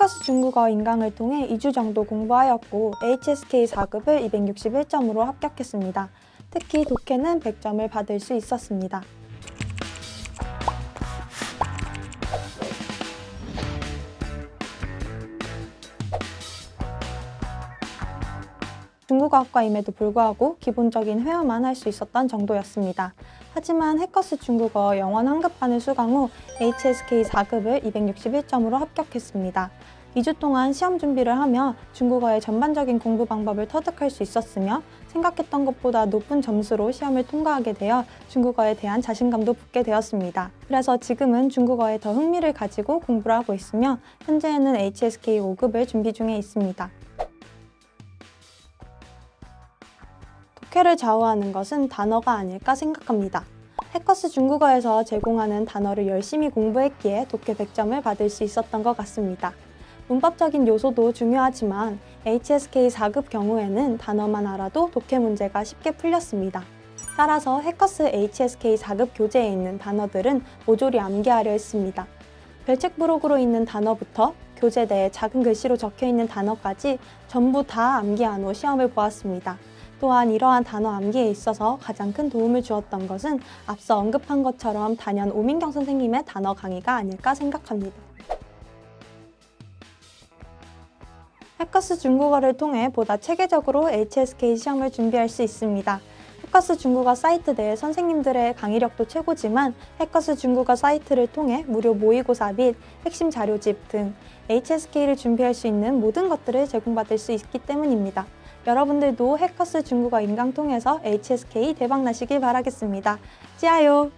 해커스 중국어 인강을 통해 2주 정도 공부하였고 HSK 4급을 261점으로 합격했습니다. 특히 독해는 100점을 받을 수 있었습니다. 중국어학과임에도 불구하고 기본적인 회화만 할 수 있었던 정도였습니다. 하지만 해커스 중국어 영원 한급반을 수강 후 HSK 4급을 261점으로 합격했습니다. 2주 동안 시험 준비를 하며 중국어의 전반적인 공부 방법을 터득할 수 있었으며 생각했던 것보다 높은 점수로 시험을 통과하게 되어 중국어에 대한 자신감도 붙게 되었습니다. 그래서 지금은 중국어에 더 흥미를 가지고 공부를 하고 있으며 현재는 HSK 5급을 준비 중에 있습니다. 독해를 좌우하는 것은 단어가 아닐까 생각합니다. 해커스 중국어에서 제공하는 단어를 열심히 공부했기에 독해 100점을 받을 수 있었던 것 같습니다. 문법적인 요소도 중요하지만 HSK 4급 경우에는 단어만 알아도 독해 문제가 쉽게 풀렸습니다. 따라서 해커스 HSK 4급 교재에 있는 단어들은 모조리 암기하려 했습니다. 별책 부록으로 있는 단어부터 교재 내에 작은 글씨로 적혀 있는 단어까지 전부 다 암기한 후 시험을 보았습니다. 또한 이러한 단어 암기에 있어서 가장 큰 도움을 주었던 것은 앞서 언급한 것처럼 단연 오민경 선생님의 단어 강의가 아닐까 생각합니다. 해커스 중국어를 통해 보다 체계적으로 HSK 시험을 준비할 수 있습니다. 해커스 중국어 사이트 내 선생님들의 강의력도 최고지만 해커스 중국어 사이트를 통해 무료 모의고사 및 핵심 자료집 등 HSK를 준비할 수 있는 모든 것들을 제공받을 수 있기 때문입니다. 여러분들도 해커스 중국어 인강 통해서 HSK 대박 나시길 바라겠습니다. 찌아요!